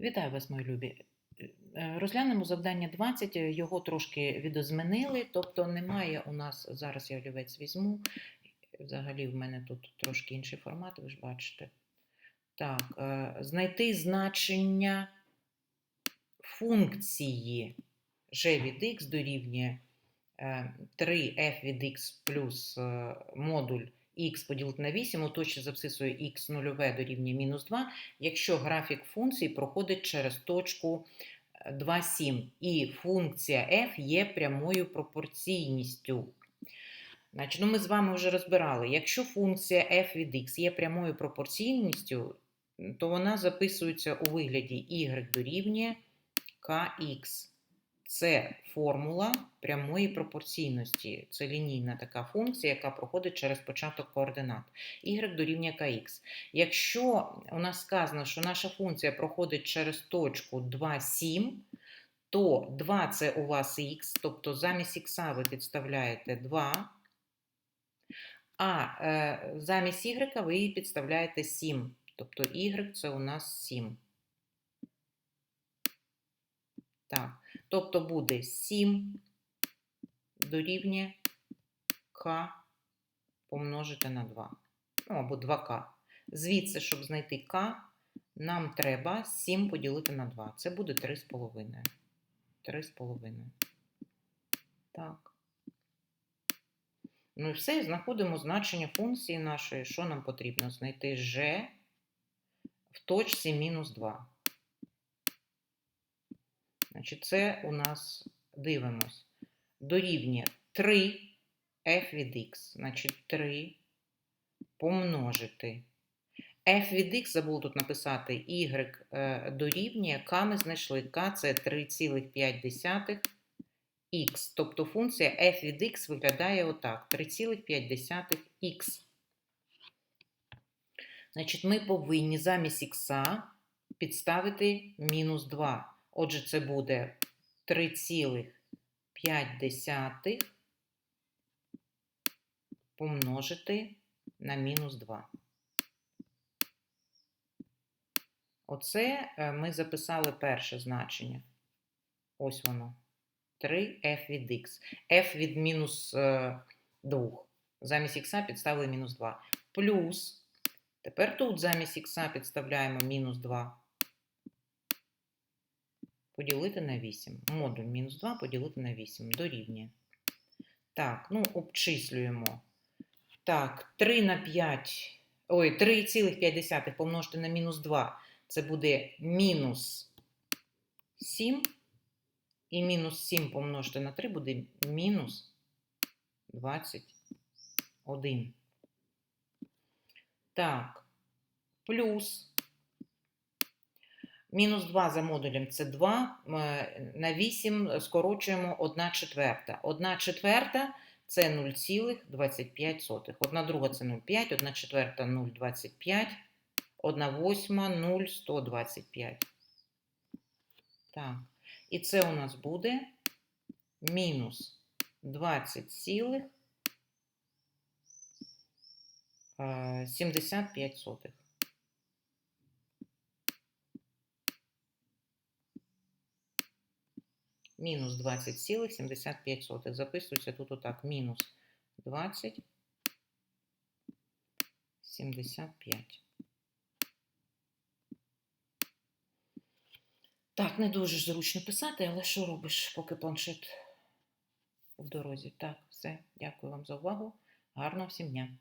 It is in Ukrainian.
Вітаю вас, мої любі. Е, Розглянемо завдання 20, е, його трошки відозмінили, тобто немає у нас, зараз я олівець візьму, взагалі в мене тут трошки інший формат, ви ж бачите. Так, е, знайти значення функції g від x дорівнює е, 3f від x плюс е, модуль x поділити на 8, оточить за x нульове дорівнює мінус 2, якщо графік функції проходить через точку е, 2, 7, і функція f є прямою пропорційністю. Значить, ну ми з вами вже розбирали, якщо функція f від x є прямою пропорційністю, то вона записується у вигляді y дорівнює kx. Це формула прямої пропорційності. Це лінійна така функція, яка проходить через початок координат. y дорівнює kx. Якщо у нас сказано, що наша функція проходить через точку 2, 7, то 2 це у вас х, тобто замість х ви підставляєте 2, а е, замість y ви її підставляєте 7. Тобто y це у нас 7. Так, тобто буде 7 дорівнює k помножити на 2. Ну, або 2k. Звідси, щоб знайти k, нам треба 7 поділити на 2. Це буде 3,5. 3,5. Так. Ну і все, знаходимо значення функції нашої. Що нам потрібно? Знайти g в точці мінус 2. Значить, це у нас дивимось. Дорівнює 3 f від x. Значить, 3 помножити. f від x, забув тут написати, y е, дорівнює, k ми знайшли. k це 3,5 х. Тобто функція f від x виглядає отак: 3,5х. Значить, ми повинні замість х підставити мінус 2. Отже, це буде 3,5 помножити на мінус 2. Оце е, ми записали перше значення. Ось воно. 3f від x. f від мінус 2. Замість х підставили мінус 2. Плюс, тепер тут замість х підставляємо мінус 2 поділити на 8. Модуль мінус 2 поділити на 8. Дорівнює. Так, ну, обчислюємо. Так, 3 на 5. Ой, 3,5 помножити на мінус 2. Це буде мінус 7. І мінус 7 помножити на 3 буде мінус 21. Так, плюс Мінус 2 за модулем це 2. На 8 скорочуємо 1 четверта. 1 четверта це 0,25. 1 друга це 0,5, 1 четверта 0,25, 1 восьма 0,125. Так. І це у нас буде мінус 20,75. Мінус 20,75. Записується тут отак. Мінус 20,75. Так, не дуже зручно писати, але що робиш, поки планшет в дорозі? Так, все. Дякую вам за увагу. Гарного всім дня!